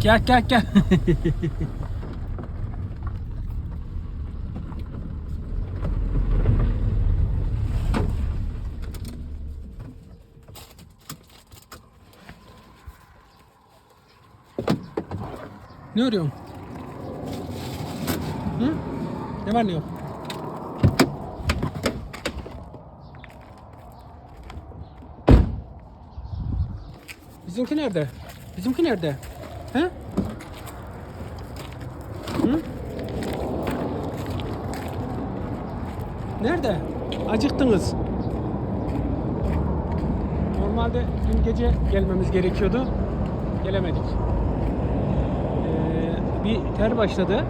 Gel gel gel. ne arıyorsun? Hı? Ne var ne yok? Bizimki nerede? Bizimki nerede? He? Hı? Nerede? Acıktınız. Normalde dün gece gelmemiz gerekiyordu. Gelemedik. Ee, bir ter başladı.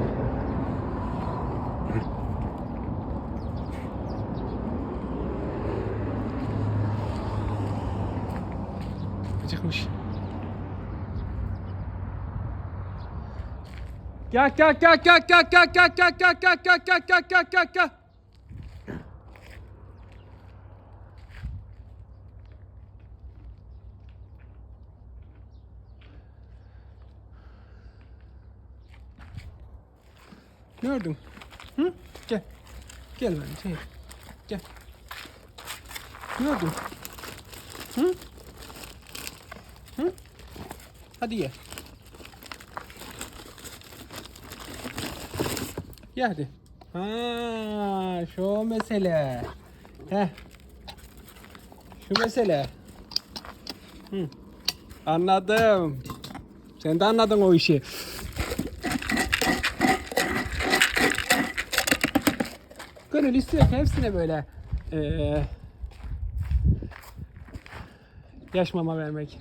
Acıkmış. Gel gel gel gel gel gel gel gel gel gel gel gel gel gel gel gel. Ne ördün? Hı? Gel. Gel ben şey. Gel. Ne ördün? Hı? Hı? Hadi ye. Ye hadi. Ha, şu mesele. Heh. Şu mesele. Hı. Anladım. Sen de anladın o işi. Gönül istiyor ki hepsine böyle eee yaş mama vermek.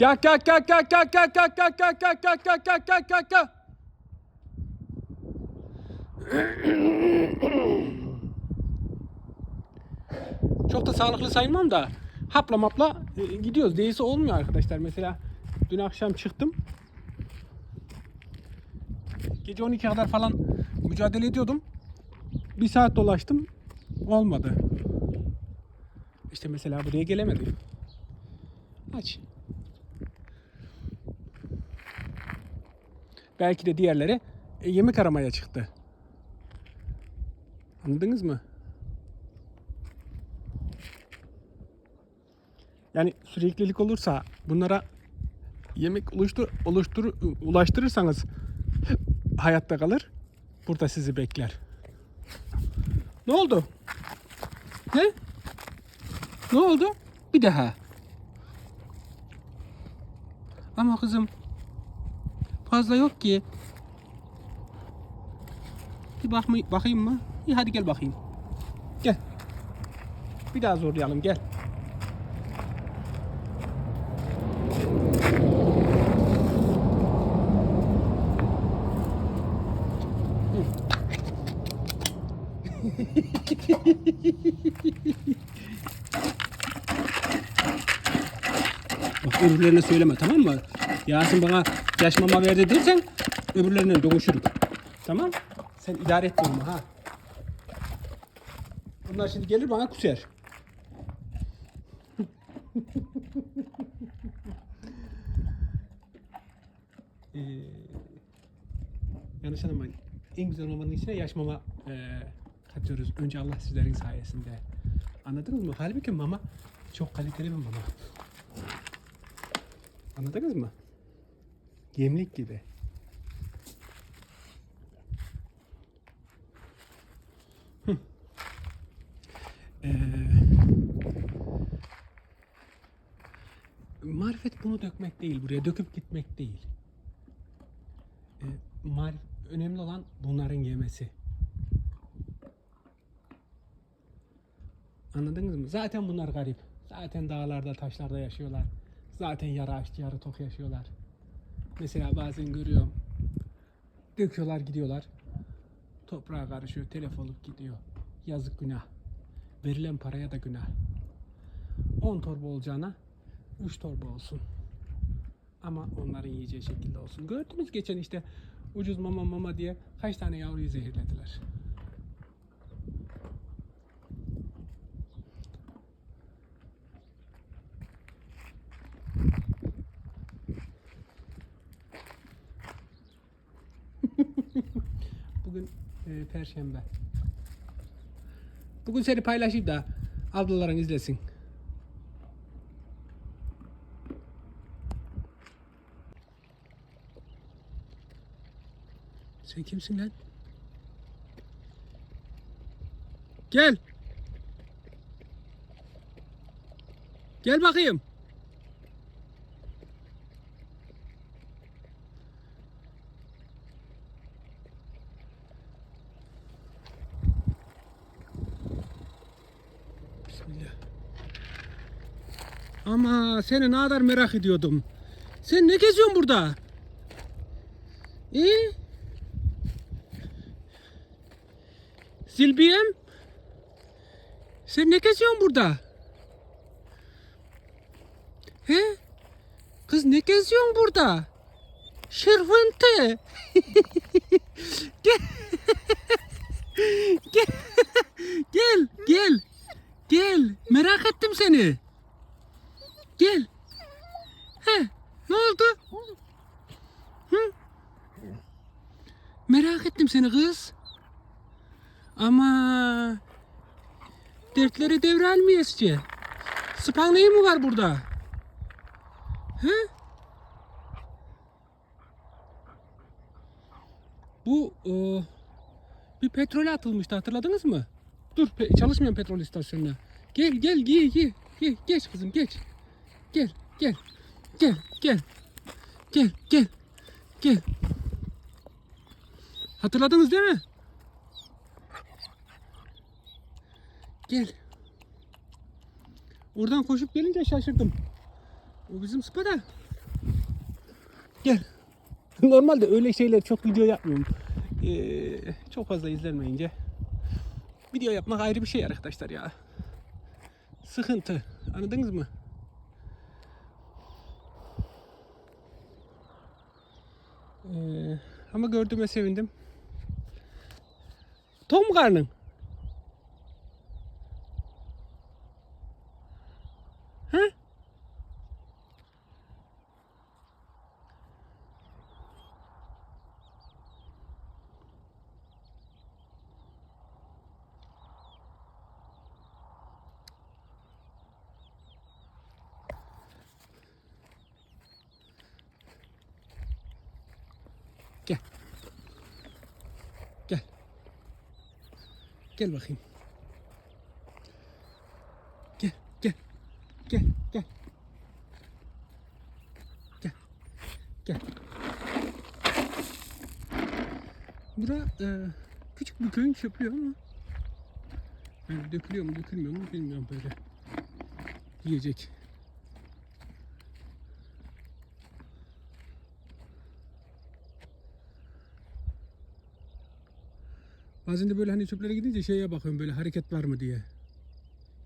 Gel gel gel gel gel gel gel gel gel gel gel gel gel gel gel gel. Çok da sağlıklı sayılmam da hapla mapla e, gidiyoruz. Değilse olmuyor arkadaşlar. Mesela dün akşam çıktım. Gece 12 kadar falan mücadele ediyordum. Bir saat dolaştım. Olmadı. İşte mesela buraya gelemedim. Aç. Belki de diğerleri e, yemek aramaya çıktı. Anladınız mı? Yani süreklilik olursa bunlara yemek oluştur, oluştur, ulaştırırsanız hayatta kalır. Burada sizi bekler. Ne oldu? Ne? Ne oldu? Bir daha. Ama kızım fazla yok ki. Bir bak bakayım mı? İyi hadi gel bakayım. Gel. Bir daha zorlayalım gel. Bak öbürlerine söyleme tamam mı? Yasin bana yaş mama verdi dersen öbürlerine dövüşürüm. Tamam? Sen idare et durumu ha. Bunlar şimdi gelir bana kuser. ee, yanlış anlamayın. En güzel mamanın içine yaş mama e, katıyoruz. Önce Allah sizlerin sayesinde. Anladınız mı? Halbuki mama çok kaliteli bir mama. Anladınız mı? Yemlik gibi. Ee, marifet bunu dökmek değil, buraya döküp gitmek değil. Ee, marif, önemli olan bunların yemesi. Anladınız mı? Zaten bunlar garip. Zaten dağlarda, taşlarda yaşıyorlar. Zaten yarı aç, yarı tok yaşıyorlar. Mesela bazen görüyorum. Döküyorlar gidiyorlar. Toprağa karışıyor, telef olup gidiyor. Yazık günah. Verilen paraya da günah. 10 torba olacağına 3 torba olsun. Ama onların yiyeceği şekilde olsun. Gördünüz geçen işte ucuz mama mama diye kaç tane yavruyu zehirlediler. Bugün e, Perşembe. Bugün seni paylaşayım da ablaların izlesin. Sen kimsin lan? Gel. Gel bakayım. Ama seni ne kadar merak ediyordum. Sen ne geziyorsun burada? İyi. Zilbiyem. Sen ne geziyorsun burada? He? Kız ne geziyorsun burada? Şırfıntı. gel. gel. Gel, gel. Gel. Merak ettim seni. Gel. He, ne oldu? Hı? Merak ettim seni kız. Ama dertleri devralmayasıca. Span neyi mi var burada? He? Bu o, bir petrole atılmıştı hatırladınız mı? Dur pe- çalışmayan petrol istasyonuna. Gel gel gel gel. Gel geç kızım geç. Gel gel. Gel gel. Gel gel. Gel. Hatırladınız değil mi? Gel. Oradan koşup gelince şaşırdım. O bizim spada. Gel. Normalde öyle şeyler çok video yapmıyorum. Ee, çok fazla izlenmeyince. Video yapmak ayrı bir şey arkadaşlar ya. Sıkıntı. Anladınız mı? Ee, ama gördüğüme sevindim. Tok mu karnın? Gel bakayım. Gel, gel. Gel, gel. Gel. Gel. Bura e, küçük bir köyün çöplüğü ama yani dökülüyor mu dökülmüyor mu bilmiyorum böyle. Yiyecek. Bazen de böyle hani çöplere gidince şeye bakıyorum böyle hareket var mı diye.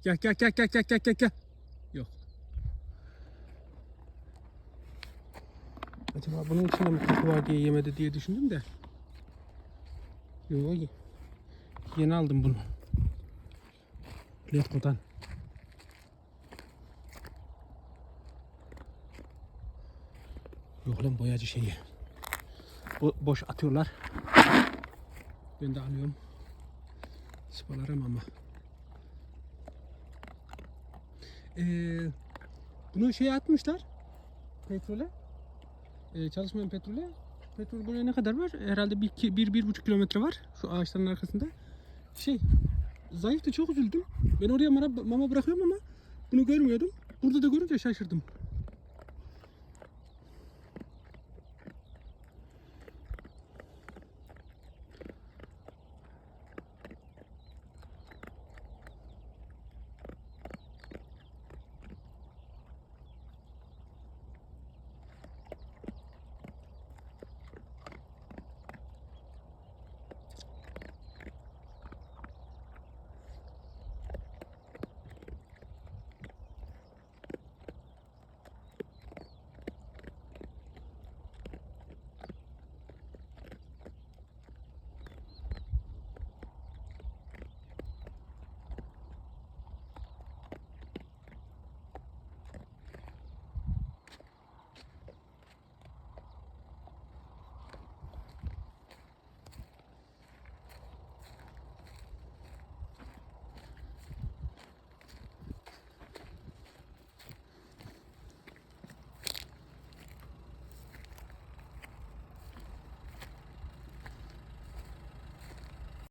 Gel gel gel gel gel gel gel gel. Yok. Acaba bunun içinde mi koku var diye yemedi diye düşündüm de. Yok. Yeni aldım bunu. Letgo'dan. Yok lan boyacı şeyi. Bu boş atıyorlar. Ben de alıyorum. Spalarım ama. Ee, bunu şeye atmışlar. Petrole. Ee, çalışmayan petrole. Petrol buraya ne kadar var? Herhalde bir, iki, bir, bir buçuk kilometre var. Şu ağaçların arkasında. Şey, zayıftı çok üzüldüm. Ben oraya mama bırakıyorum ama bunu görmüyordum. Burada da görünce şaşırdım.